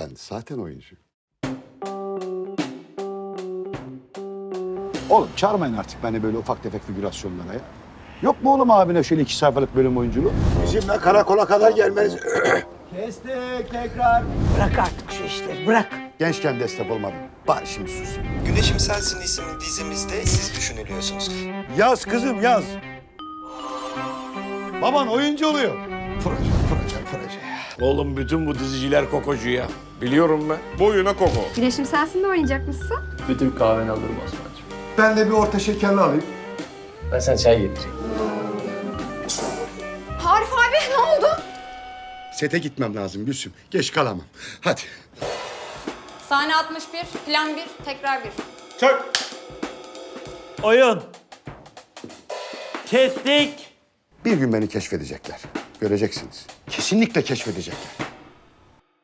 Ben zaten oyuncuyum. Oğlum çağırmayın artık beni böyle ufak tefek figürasyonlara ya. Yok mu oğlum abine şöyle iki sayfalık bölüm oyunculuğu? Bizimle karakola kadar gelmeniz... Kestik tekrar. Bırak artık şu işleri bırak. Gençken destek olmadım. Bari şimdi sus. Güneşim Sensin isimli dizimizde siz düşünülüyorsunuz. Yaz kızım yaz. Baban oyuncu oluyor. Proje, proje, proje. Oğlum bütün bu diziciler kokocu ya. Biliyorum ben. Boyuna koko. Güneşim sensin de oynayacakmışsın. Bir Türk kahveni alırım Osman'cığım. Ben de bir orta şekerli alayım. Ben sana çay getireyim. Arif abi ne oldu? Sete gitmem lazım Gülsüm. Geç kalamam. Hadi. Sahne 61, plan 1, tekrar 1. Oyun. Kestik. Bir gün beni keşfedecekler. Göreceksiniz. Kesinlikle keşfedecekler.